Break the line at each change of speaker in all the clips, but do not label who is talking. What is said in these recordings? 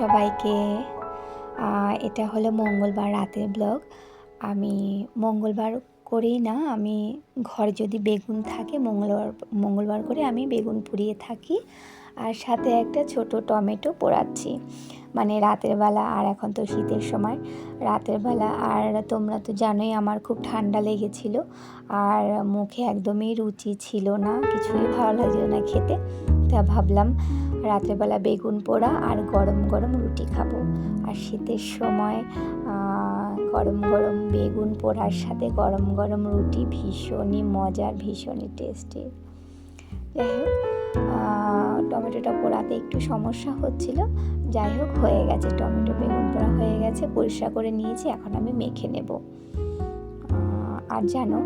সবাইকে। এটা হলো মঙ্গলবার রাতের ব্লগ। আমি মঙ্গলবার করেই না, আমি ঘরে যদি বেগুন থাকে মঙ্গলবার মঙ্গলবার করে আমি বেগুন পুড়িয়ে থাকি। আর সাথে একটা ছোট টমেটো পোড়াচ্ছি। মানে রাতের বেলা, আর এখন তো শীতের সময়, রাতের বেলা। আর তোমরা তো জানোই আমার খুব ঠান্ডা লেগেছিল। আর মুখে একদমই রুচি ছিল না, কিছুই ভালো লাগছিল না খেতে। তা ভাবলাম রাত্রেবেলা বেগুন পোড়া আর গরম গরম রুটি খাব। আর শীতের সময় গরম গরম বেগুন পোড়ার সাথে গরম গরম রুটি ভীষণই মজার, ভীষণই টেস্টি যাই হোক টমেটোটা পোড়াতে একটু সমস্যা হচ্ছিল। যাই হোক, হয়ে গেছে। টমেটো, বেগুন পোড়া হয়ে গেছে। পরিষ্কার করে নিয়েছি। এখন আমি মেখে নেব। আর জানো,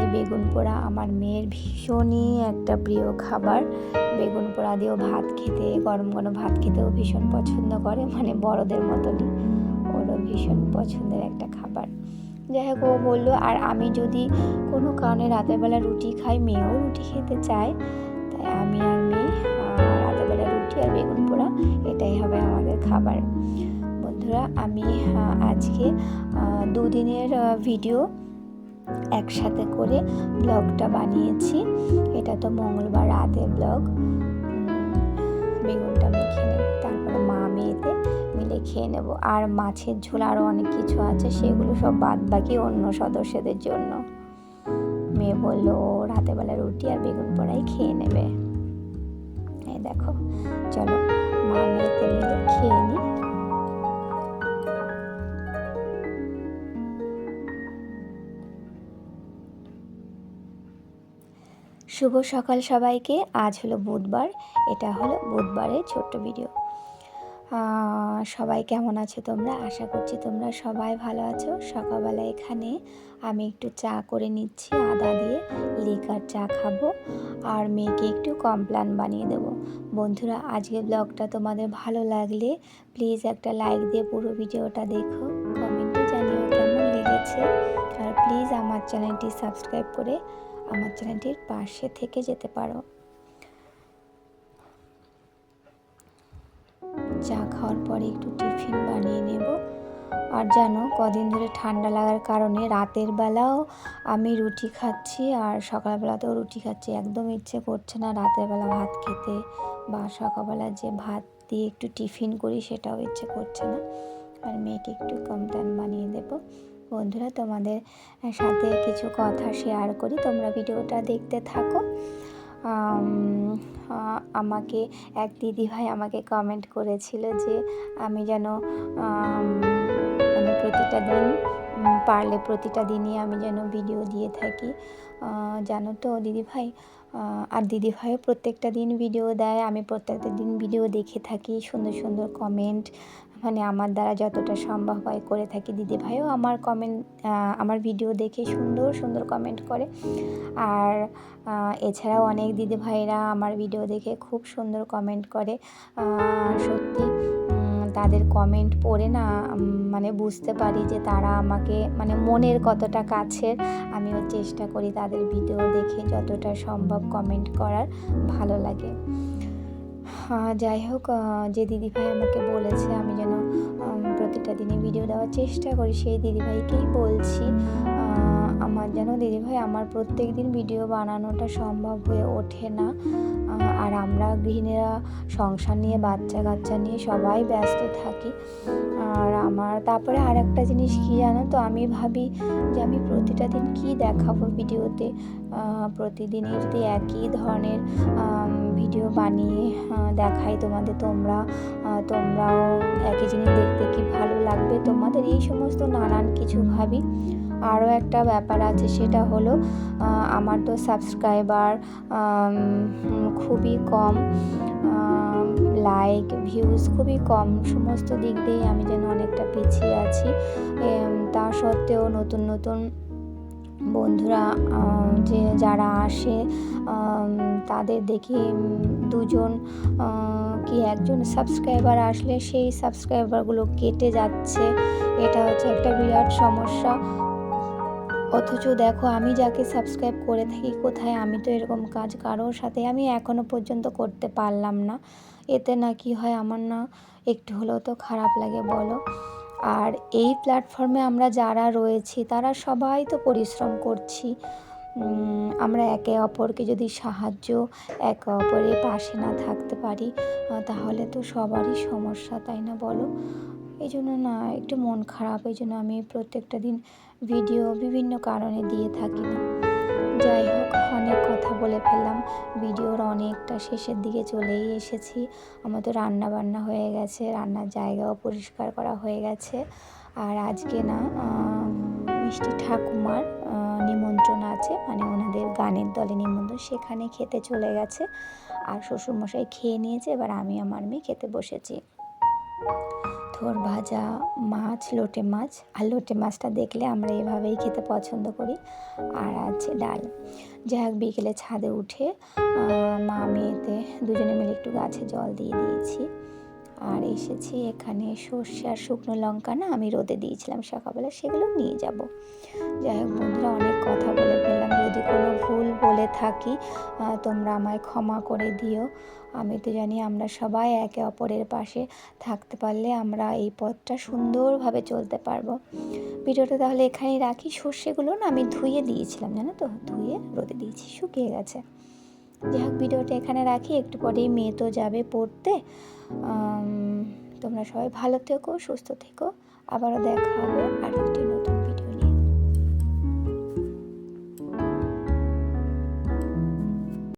এই বেগুন পোড়া আমার মেয়ের ভীষণই একটা প্রিয় খাবার। বেগুন পোড়া দিয়েও ভাত খেতে, গরম গরম ভাত খেতেও ভীষণ পছন্দ করে। মানে বড়দের মতনই। ভীষণ পছন্দের একটা খাবার। যাই হোক ও বলল, আর আমি যদি কোনো কারণে রাতের বেলা রুটি খাই, মেয়েও রুটি খেতে চায়, তাই আমি আর মেয়ে রাতের বেলা রুটি আর বেগুন পোড়া, এটাই হবে আমাদের খাবার। বন্ধুরা, আমি আজকে দুদিনের ভিডিও একসাথে করে ব্লগটা বানিয়েছি। এটা তো মঙ্গলবার রাতের ব্লগ। বেগুনটা মেখে নেব, তারপরে মা মেয়েতে মিলে খেয়ে নেব। আর মাছের ঝোল আরও অনেক কিছু আছে, সেগুলো সব বাদ বাকি অন্য সদস্যদের জন্য। মেয়ে বলল রাতেবেলা রুটি আর বেগুন পোড়াই খেয়ে নেবে। এই দেখো, চলো মা মেয়েতে মিলে খেয়ে নিই শুভ সকাল সবাইকে। আজ হলো বুধবার। এটা হলো বুধবারের ছোট্ট ভিডিও। সবাই কেমন আছো তোমরা? আশা করছি তোমরা সবাই ভালো আছো। সকালবেলা এখানে আমি একটু চা করে নিচ্ছি, আদা দিয়ে লিকার চা খাব আর মেয়েকে একটু কমপ্লান বানিয়ে দেব। বন্ধুরা, আজকের ব্লগটা তোমাদের ভালো লাগলে প্লিজ একটা লাইক দিয়ে পুরো ভিডিওটা দেখো, কমেন্টে জানিও কেমন লেগেছে। আর প্লিজ আমার চ্যানেলটি সাবস্ক্রাইব করে আমার চ্যানেলটির পাশে থেকে যেতে পারো। চা খাওয়ার পরে একটু টিফিন বানিয়ে নেব। আর জানো, কদিন ধরে ঠান্ডা লাগার কারণে রাতের বেলাও আমি রুটি খাচ্ছি আর সকালবেলাতেও রুটি খাচ্ছি। একদম ইচ্ছে করছে না রাতের বেলা ভাত খেতে বা সকালবেলা যে ভাত দিয়ে একটু টিফিন করি সেটাও ইচ্ছে করছে না। আর মেয়েকে একটু কমটান বানিয়ে দেবো। বন্ধুরা, তোমাদের সাথে কিছু কথা শেয়ার করি। তোমরা ভিডিওটা দেখতে থাকো। আমাকে এক দিদি ভাই আমাকে কমেন্ট করেছিল যে আমি যেন মানে প্রতিটা দিন পারলে প্রতিটা দিনই আমি যেন ভিডিও দিয়ে থাকি। জানো তো দিদি ভাই আর দিদি ভাইও প্রত্যেকটা দিন ভিডিও দেয়, আমি প্রত্যেকটা দিন ভিডিও দেখে থাকি, সুন্দর সুন্দর কমেন্ট মানে আমার দ্বারা যতটা সম্ভব হয় করে থাকি। দিদি ভাইও আমার কমেন্ট আমার ভিডিও দেখে সুন্দর সুন্দর কমেন্ট করে। আর এছাড়াও অনেক দিদি ভাইরা আমার ভিডিও দেখে খুব সুন্দর কমেন্ট করে। সত্যি তাদের কমেন্ট পড়ে না মানে বুঝতে পারি যে তারা আমাকে মানে মনের কতটা কাছের। আমিও চেষ্টা করি তাদের ভিডিও দেখে যতটা সম্ভব কমেন্ট করার, ভালো লাগে। যাই হোক যে দিদিভাই আমাকে বলেছে, আমি যেন প্রতিটা দিনে ভিডিও দেওয়ার চেষ্টা করি, সেই দিদিভাইকেই বলছি আমার যেন দিদিভাই আমার প্রত্যেক দিন ভিডিও বানানোটা সম্ভব হয়ে ওঠে না। আর আমরা গৃহিণীরা সংসার নিয়ে বাচ্চা কাচ্চা নিয়ে সবাই ব্যস্ত থাকি। আমার। তারপরে আর একটা জিনিস কী জানো তো, আমি ভাবি যে আমি প্রতিটা দিন কী দেখাবো ভিডিওতে? প্রতিদিনই যদি একই ধরনের ভিডিও বানিয়ে দেখাই তোমাদের তোমরা তোমরাও একই জিনিস দেখতে কি ভালো লাগবে? তোমাদের এই সমস্ত নানান কিছু ভাবি। আরও একটা ব্যাপার আছে, সেটা হলো আমার তো সাবস্ক্রাইবার খুবই কম। লাইক ভিউজ খুবই কম। সমস্ত দিক দিয়েই আমি যেন অনেকটা পিছিয়ে আছি। তা সত্ত্বেও নতুন নতুন বন্ধুরা যে যারা আসে তাদের দেখি দুজন কি একজন সাবস্ক্রাইবার আসলে সেই সাবস্ক্রাইবারগুলো কেটে যাচ্ছে। এটা হচ্ছে একটা বিরাট সমস্যা। অথচ দেখো, আমি যাকে সাবস্ক্রাইব করে থাকি কোথায়, আমি তো এরকম কাজ কারোর সাথে আমি এখনও পর্যন্ত করতে পারলাম না। এতে না কি হয় আমার না একটু হলেও তো খারাপ লাগে, বলো। আর এই প্ল্যাটফর্মে আমরা যারা রয়েছি, তারা সবাই তো পরিশ্রম করছি। আমরা একে অপরকে যদি সাহায্য একে অপরের পাশে না থাকতে পারি তাহলে তো সবারই সমস্যা, তাই না বলো? এই জন্য না, একটু মন খারাপ, এই জন্য আমি প্রত্যেকটা দিন ভিডিও বিভিন্ন কারণে দিয়ে থাকি না। যাই হোক, অনেক কথা বলে ফেললাম। ভিডিওর অনেকটা শেষের দিকে চলেই এসেছি। আমার তো রান্না বান্না হয়ে গেছে, রান্নার জায়গাও পরিষ্কার করা হয়ে গেছে। আর আজকে না মিষ্টি ঠাকুমার নিমন্ত্রণ আছে মানে ওনাদের গানের দলে নিমন্ত্রণ, সেখানে খেতে চলে গেছে। আর শ্বশুরমশাই খেয়ে নিয়েছে, এবার আমি আমার মেয়ে খেতে বসেছি। থোর ভাজা মাছ, লোটে মাছ। আর লোটে মাছটা দেখলে আমরা এভাবেই খেতে পছন্দ করি। আর আছে ডাল। যাই হোক, বিকেলে ছাদে উঠে মা মেয়েতে দুজনে মিলে একটু গাছে জল দিয়ে দিয়েছি। আর এসেছি এখানে সর্ষে আর শুকনো লঙ্কা না আমি রোদে দিয়েছিলাম সকালবেলা, সেগুলো নিয়ে যাব। যাই হোক বন্ধুরা, অনেক কথা বলে ফেললাম। যদি কোনো ভুল বলে থাকি তোমরা আমায় ক্ষমা করে দিও। আমি তো জানি আমরা সবাই একে অপরের পাশে থাকতে পারলে আমরা এই পথটা সুন্দরভাবে চলতে পারব। ভিডিওটা তাহলে এখানেই রাখি। সর্ষেগুলো না আমি ধুয়ে দিয়েছিলাম, জানো তো? ধুয়ে রোদে দিয়েছি, শুকিয়ে গেছে। যাই হোক, ভিডিওটা এখানে রাখি। একটু পরেই মেয়ে তো যাবে পড়তে। তোমরা সবাই ভালো থেকো, সুস্থ থেকো। আবারও দেখা হবে আরেকটি